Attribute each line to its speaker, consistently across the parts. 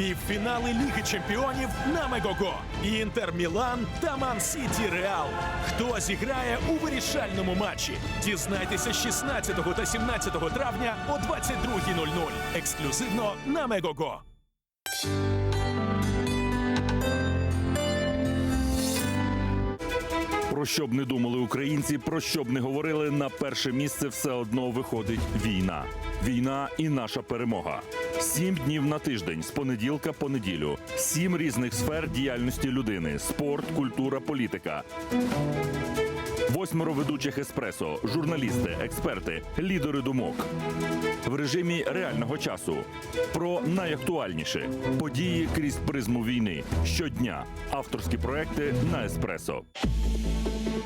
Speaker 1: Півфінали Ліги Чемпіонів на Мегого. Інтер Мілан та Ман Сіті Реал. Хто зіграє у вирішальному матчі? Дізнайтеся 16 та 17 травня о 22.00. Ексклюзивно на Мегого.
Speaker 2: Про що б не думали українці, про що б не говорили, на перше місце все одно виходить війна. Війна і наша перемога. Сім днів на тиждень з понеділка по неділю. Сім різних сфер діяльності людини: спорт, культура, політика. Восьмеро ведучих еспресо, журналісти, експерти, лідери думок. В режимі реального часу про найактуальніше події крізь призму війни щодня. Авторські проекти на еспресо.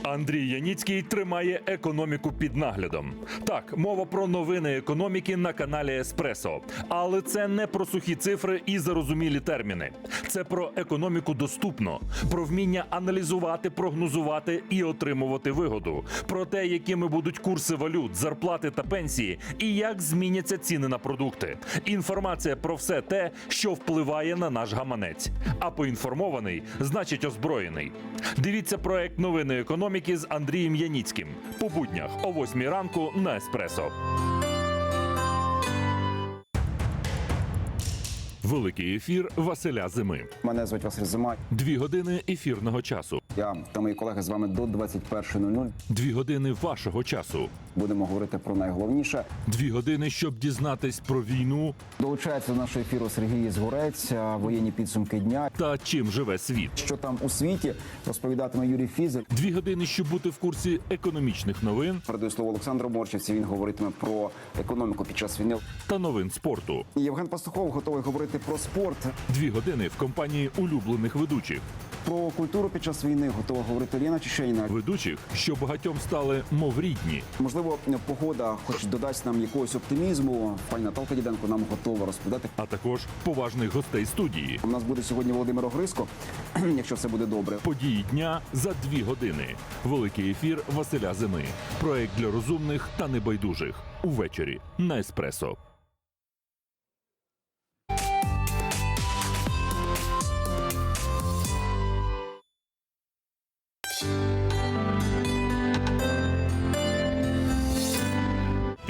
Speaker 2: Андрій Яніцький тримає економіку під наглядом. Так, мова про новини економіки на каналі Еспресо. Але це не про сухі цифри і зарозумілі терміни. Це про економіку доступно, про вміння аналізувати, прогнозувати і отримувати вигоду, про те, якими будуть курси валют, зарплати та пенсії, і як зміняться ціни на продукти. Інформація про все те, що впливає на наш гаманець. А поінформований значить озброєний. Дивіться проект новини економіки з Андрієм Яніцьким по буднях о 8 ранку на Еспресо. Великий ефір Василя Зими.
Speaker 3: Мене звуть Василь Зима.
Speaker 2: Дві години ефірного часу.
Speaker 3: Я та мої колеги з вами до 21.00
Speaker 2: Дві години вашого часу.
Speaker 3: Будемо говорити про найголовніше.
Speaker 2: Дві години, щоб дізнатись про війну
Speaker 3: Долучається до нашого ефіру Сергій Згорець, а, воєнні підсумки дня.
Speaker 2: та чим живе світ.
Speaker 3: Що там у світі розповідатиме Юрій Фізик.
Speaker 2: Дві години, щоб бути в курсі економічних новин
Speaker 3: Передаю слово Олександру Морчівці. Він говоритиме про економіку під час війни.
Speaker 2: та новин спорту.
Speaker 3: Євген Пастухов готовий говорити про спорт,
Speaker 2: Дві години в компанії улюблених ведучих.
Speaker 3: про культуру під час війни. Готова говорити Ліна Чищейна.
Speaker 2: Ведучих, що багатьом стали мов рідні.
Speaker 3: Можливо, погода, хоч додасть нам якогось оптимізму. Пані Наталка Діденко нам готова розповідати.
Speaker 2: а також поважних гостей студії.
Speaker 3: У нас буде сьогодні Володимир Огриско, якщо все буде добре.
Speaker 2: Події дня за дві години. Великий ефір Василя Зими. Проект для розумних та небайдужих. Увечері на еспресо.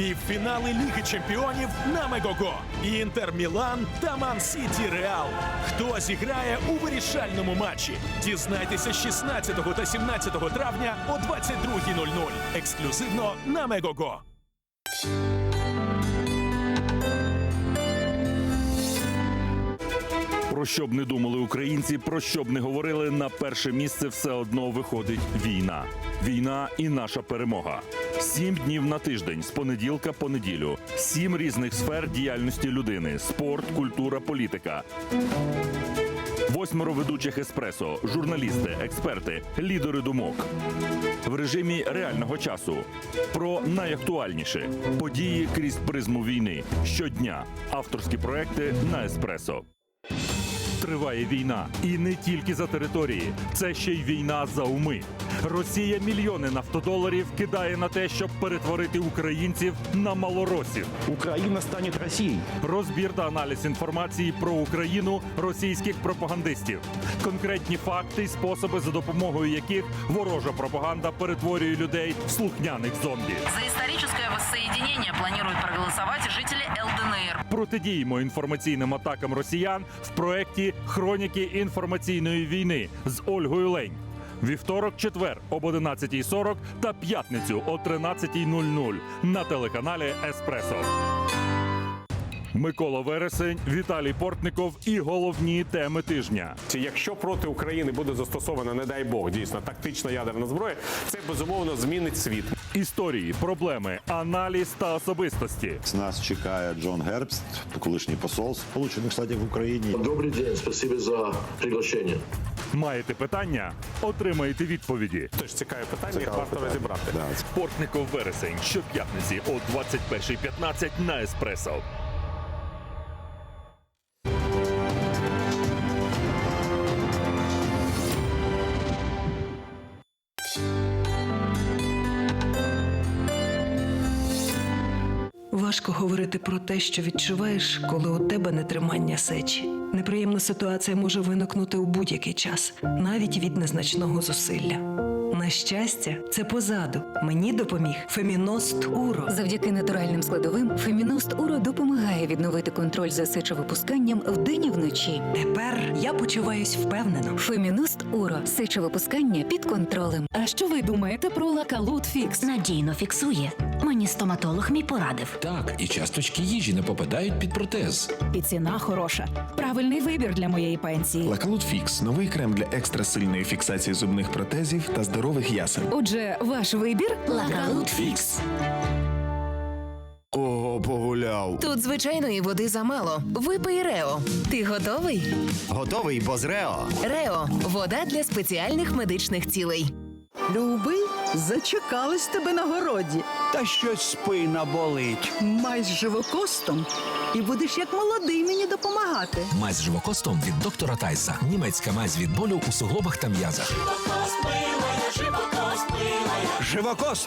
Speaker 1: Півфінали Ліги Чемпіонів на Мегого. Інтер Мілан та Ман Сіті Реал. Хто зіграє у вирішальному матчі? Дізнайтеся 16 та 17 травня о 22.00. Ексклюзивно на Мегого.
Speaker 2: Про що б не думали українці, про що б не говорили, на перше місце все одно виходить війна. Війна і наша перемога. Сім днів на тиждень з понеділка по неділю. Сім різних сфер діяльності людини: спорт, культура, політика. Восьмеро ведучих еспресо, журналісти, експерти, лідери думок. В режимі реального часу про найактуальніше події крізь призму війни щодня. Авторські проекти на еспресо. Триває війна, і не тільки за території, це ще й війна за уми. Росія мільйони нафтодоларів кидає на те, щоб перетворити українців на малоросів.
Speaker 4: Украина станет Россией.
Speaker 2: Розбір та аналіз інформації про Україну російських пропагандистів, конкретні факти і способи, за допомогою яких ворожа пропаганда перетворює людей в слухняних зомбі.
Speaker 5: За историческое воссоединение планируют проголосовать жители ЛДНР.
Speaker 2: Протидіємо інформаційним атакам росіян в проєкті Хроніки інформаційної війни з Ольгою Лень. Вівторок, четвер об 11.40 та п'ятницю о 13.00 на телеканалі Еспресо. Микола Вересень, Віталій Портников і головні теми тижня.
Speaker 6: Якщо проти України буде застосована, не дай Бог, дійсно тактична ядерна зброя, це безумовно змінить світ.
Speaker 2: Історії, проблеми, аналіз та особистості.
Speaker 7: Нас чекає Джон Гербст, колишній посол Сполучених Штатів в Україні.
Speaker 8: Добрый день, спасибо за приглашение.
Speaker 2: Маєте питання? Отримаєте відповіді.
Speaker 6: Тож цікаве питання, їх варто розібрати.
Speaker 7: Да,
Speaker 2: Портников Вересень щоп'ятниці о 21.15 на Еспресо.
Speaker 9: Важко говорити про те, що відчуваєш, коли у тебе нетримання сечі. Неприємна ситуація може виникнути у будь-який час, навіть від незначного зусилля. На щастя, це позаду. Мені допоміг Феміност Уро.
Speaker 10: Завдяки натуральним складовим Феміност Уро допомагає відновити контроль за сечовипусканням вдень і вночі.
Speaker 9: Тепер я почуваюсь впевнено.
Speaker 10: Феміност Уро сечовипускання під контролем.
Speaker 11: А що ви думаєте про лакалут фікс?
Speaker 5: Надійно фіксує. Мені стоматолог мій порадив.
Speaker 12: Так, і часточки їжі не попадають під протез.
Speaker 11: І ціна хороша. Правильний вибір для моєї пенсії.
Speaker 13: Лакалут Фікс новий крем для екстрасильної фіксації зубних протезів та здорових ясен.
Speaker 11: Отже, ваш вибір
Speaker 5: Лакалут фікс.
Speaker 13: Ого, погуляв.
Speaker 11: Тут звичайної води замало. Випий Рео. Ти готовий?
Speaker 13: Готовий, бо з Рео.
Speaker 11: Рео вода для спеціальних медичних цілей.
Speaker 9: Любий, зачекались тебе на городі.
Speaker 4: Та щось спина болить.
Speaker 9: Май з живокостом, і будеш як молодий мені допомагати.
Speaker 12: Мазь з живокостом від доктора Тайса. Німецька мазь від болю у суглобах та м'язах.
Speaker 4: Живокост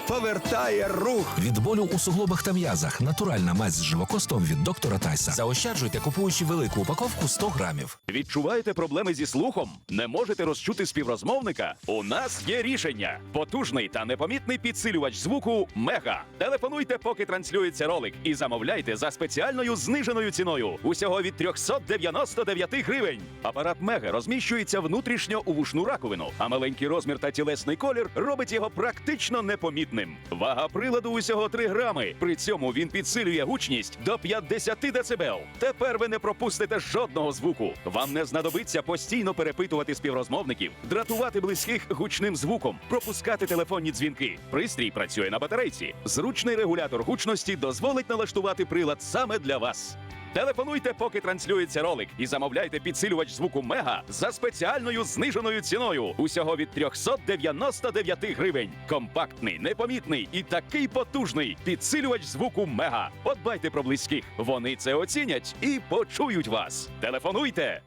Speaker 4: повертає рух.
Speaker 12: Від болю у суглобах та м'язах. Натуральна мазь з живокостом від доктора Тайса. Заощаджуйте, купуючи велику упаковку 100 грамів.
Speaker 14: Відчуваєте проблеми зі слухом? Не можете розчути співрозмовника? У нас є рішення: потужний та непомітний підсилювач звуку Мега. Телефонуйте, поки транслюється ролик, і замовляйте за спеціальною зниженою ціною. Усього від 399 гривень. Апарат Мега розміщується внутрішньо у вушну раковину, а маленький розмір та тілесний колір робить його практично непомітним. Вага приладу усього 3 грами. При цьому він підсилює гучність до 50 дБ. Тепер ви не пропустите жодного звуку. Вам не знадобиться постійно перепитувати співрозмовників, дратувати близьких гучним звуком, пропускати телефонні дзвінки. Пристрій працює на батарейці. Зручний регулятор гучності дозволить налаштувати прилад саме для вас. Телефонуйте, поки транслюється ролик, і замовляйте підсилювач звуку Мега за спеціальною зниженою ціною. Усього від 399 гривень. Компактний, непомітний і такий потужний підсилювач звуку Мега. Подбайте про близьких. Вони це оцінять і почують вас. Телефонуйте.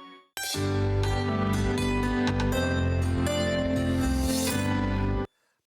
Speaker 14: much.